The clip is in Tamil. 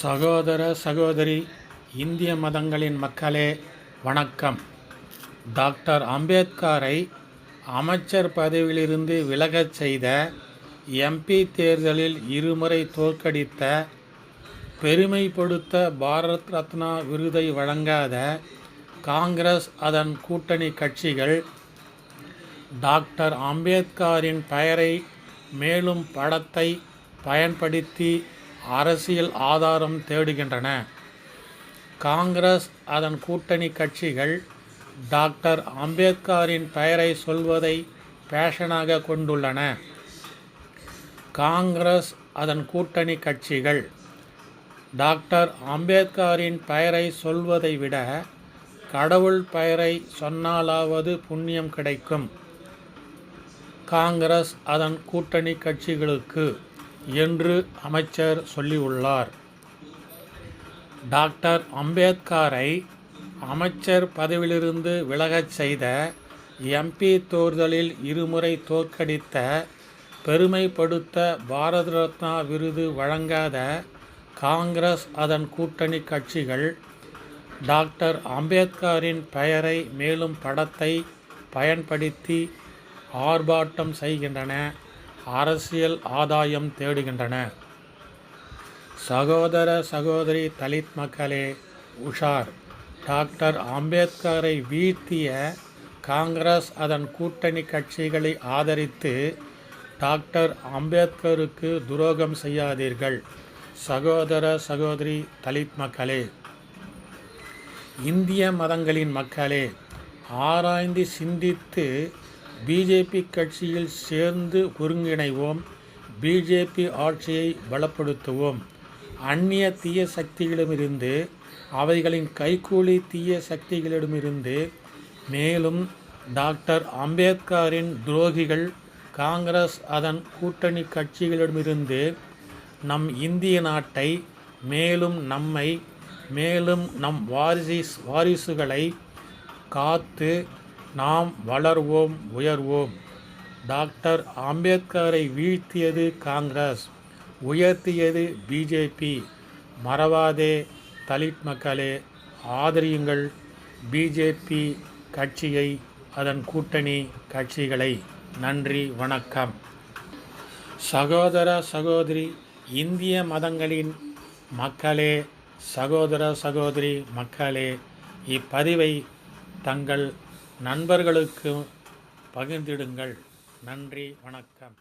சகோதர சகோதரி இந்திய மதங்களின் மக்களே வணக்கம். டாக்டர் அம்பேத்கரை அமைச்சர் பதவியிலிருந்து விலகச் செய்த எம்பி தேர்தலில் இருமுறை தோற்கடித்த பெருமைப்படுத்த பாரத் ரத்னா விருதை வழங்காத காங்கிரஸ் அதன் கூட்டணி கட்சிகள் டாக்டர் அம்பேத்கரின் பெயரை மேலும் படத்தை பயன்படுத்தி அரசியல் ஆதாரம் தேடுகின்றன. காங்கிரஸ் அதன் கூட்டணி கட்சிகள் டாக்டர் அம்பேத்கரின் பெயரை சொல்வதை பேஷனாக கொண்டுள்ளன. காங்கிரஸ் அதன் கூட்டணி கட்சிகள் டாக்டர் அம்பேத்கரின் பெயரை சொல்வதை விட கடவுள் பெயரை சொன்னாலாவது புண்ணியம் கிடைக்கும். காங்கிரஸ் அதன் கூட்டணி கட்சிகளுக்கு என்று அமைச்சர் சொல்லியுள்ளார். டாக்டர் அம்பேத்கரை அமைச்சர் பதவியிலிருந்து விலகச் செய்த எம்பி தேர்தலில் இருமுறை தோற்கடித்த பெருமைப்படுத்த பாரத ரத்னா விருது வழங்காத காங்கிரஸ் அதன் கூட்டணி கட்சிகள் டாக்டர் அம்பேத்கரின் பெயரை மேலும் படத்தை பயன்படுத்தி ஆர்ப்பாட்டம் செய்கின்றன. அரசியல் ஆதாயம் தேடுகின்றன. சகோதர சகோதரி தலித் மக்களே உஷார். டாக்டர் அம்பேத்கரை வீழ்த்திய காங்கிரஸ் அதன் கூட்டணி கட்சிகளை ஆதரித்து டாக்டர் அம்பேத்கருக்கு துரோகம் செய்யாதீர்கள். சகோதர சகோதரி தலித் மக்களே இந்திய மதங்களின் மக்களே ஆராய்ந்து சிந்தித்து பிஜேபி கட்சியில் சேர்ந்து ஒருங்கிணைவோம் பிஜேபி ஆட்சியை பலப்படுத்துவோம். அந்நிய தீய சக்திகளிடமிருந்து அவைகளின் கைக்கூலி தீய சக்திகளிடமிருந்து மேலும் டாக்டர் அம்பேத்கரின் துரோகிகள் காங்கிரஸ் அதன் கூட்டணி கட்சிகளிடமிருந்து நம் இந்திய நாட்டை மேலும் நம்மை மேலும் நம் வாரிசு வாரிசுகளை காத்து நாம் வளர்வோம் உயர்வோம். டாக்டர் அம்பேத்கரை வீழ்த்தியது காங்கிரஸ் உயர்த்தியது பிஜேபி மறவாதே தலித் மக்களே ஆதரியுங்கள் பிஜேபி கட்சியை அதன் கூட்டணி கட்சிகளை. நன்றி வணக்கம். சகோதர சகோதரி இந்திய மதங்களின் மக்களே சகோதர சகோதரி மக்களே இப்பதிவை தங்கள் நண்பர்களுக்கு பகிர்ந்திடுங்கள். நன்றி வணக்கம்.